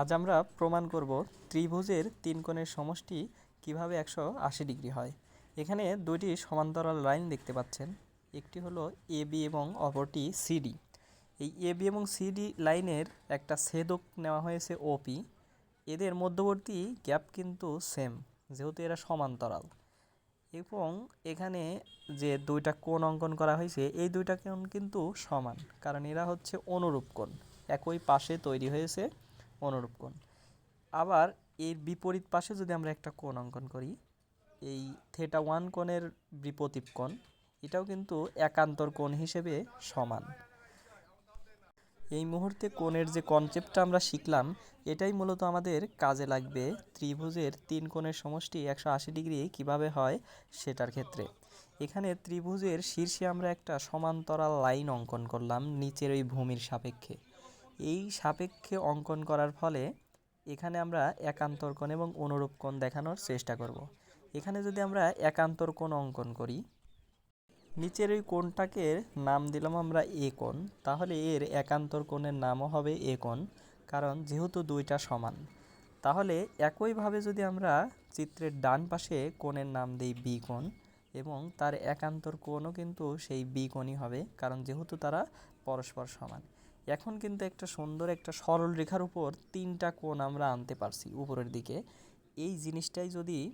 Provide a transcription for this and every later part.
আজ আমরা প্রমাণ করব ত্রিভুজের তিন কোণের সমষ্টি কীভাবে একশো আশি ডিগ্রি হয়। এখানে দুইটি সমান্তরাল লাইন দেখতে পাচ্ছেন। একটি হলো এ বি এবং অপরটি সিডি এই এ বি এবং সিডি লাইনের একটা ছেদক নেওয়া হয়েছে ওপি এদের মধ্যবর্তী গ্যাপ কিন্তু সেম, যেহেতু এরা সমান্তরাল। এবং এখানে যে দুইটা কোণ অঙ্কন করা হয়েছে, এই দুইটা কোণ কিন্তু সমান, কারণ এরা হচ্ছে অনুরূপ কোণ। একই পাশে তৈরি হয়েছে অনুরূপ কোণ। আবার এর বিপরীত পাশে যদি আমরা একটা কোণ অঙ্কন করি, এই থেটা ওয়ান কোণের বিপরীত কোণ, এটাও কিন্তু একান্তর কোণ হিসেবে সমান। এই মুহূর্তে কোণের যে কনসেপ্টটা আমরা শিখলাম, এটাই মূলত আমাদের কাজে লাগবে ত্রিভুজের তিন কোণের সমষ্টি একশো আশি ডিগ্রি কীভাবে হয় সেটার ক্ষেত্রে। এখানে ত্রিভুজের শীর্ষে আমরা একটা সমান্তরাল লাইন অঙ্কন করলাম, নিচের ওই ভূমির সাপেক্ষে। এই সাপেক্ষে অঙ্কন করার ফলে এখানে আমরা একান্তর কোণ এবং অনুরূপ কোণ দেখানোর চেষ্টা করব। এখানে যদি আমরা একান্তর কোণ অঙ্কন করি, নিচের ওই কোণটাকে নাম দিলাম আমরা এ কোণ। তাহলে এর একান্তর কোণের নামও হবে এ কোণ, কারণ যেহেতু দুইটা সমান। তাহলে একইভাবে যদি আমরা চিত্রের ডান পাশে কোণের নাম দিই বি কোণ এবং তার একান্তর কোণও কিন্তু সেই বি কোণই হবে, কারণ যেহেতু তারা পরস্পর সমান। এখন কিন্তু একটা সুন্দর একটা সরল রেখার উপর তিনটা কোণ আমরা আনতে পারছি উপরের দিকে। এই জিনিসটাই যদি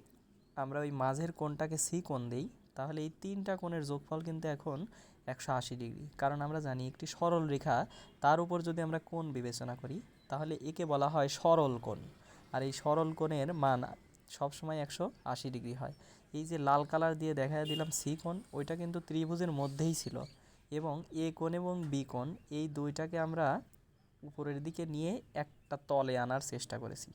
আমরা ওই মাঝের কোণটাকে সি কোণ দিই, তাহলে এই তিনটা কোণের যোগফল কিন্তু এখন একশো আশি ডিগ্রি। কারণ আমরা জানি একটি সরল রেখা, তার উপর যদি আমরা কোণ বিবেচনা করি, তাহলে একে বলা হয় সরল কোণ। আর এই সরল কোণের মান সবসময় একশো আশি ডিগ্রি হয়। এই যে লাল কালার দিয়ে দেখা দিলাম সি কোণ, ওইটা কিন্তু ত্রিভুজের মধ্যেই ছিল। এবং এ কোণ এবং বি কোণ, এই দুইটাকে আমরা উপরের দিকে নিয়ে একটা তলে আনার চেষ্টা করেছি।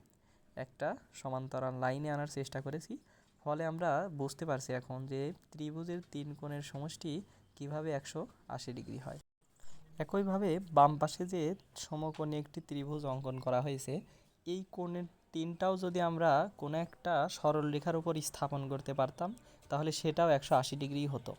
একটা সমান্তরাল লাইনে আনার চেষ্টা করেছি। ফলে আমরা বুঝতে পারছি এখন যে ত্রিভুজের তিন কোণের সমষ্টি কীভাবে একশো আশি ডিগ্রি হয়। একইভাবে বাম পাশে যে সমকোণে একটি ত্রিভুজ অঙ্কন করা হয়েছে, এই কোণের তিনটাও যদি আমরা কোনো একটা সরল রেখার উপর স্থাপন করতে পারতাম, তাহলে সেটাও একশো আশি ডিগ্রি হতো।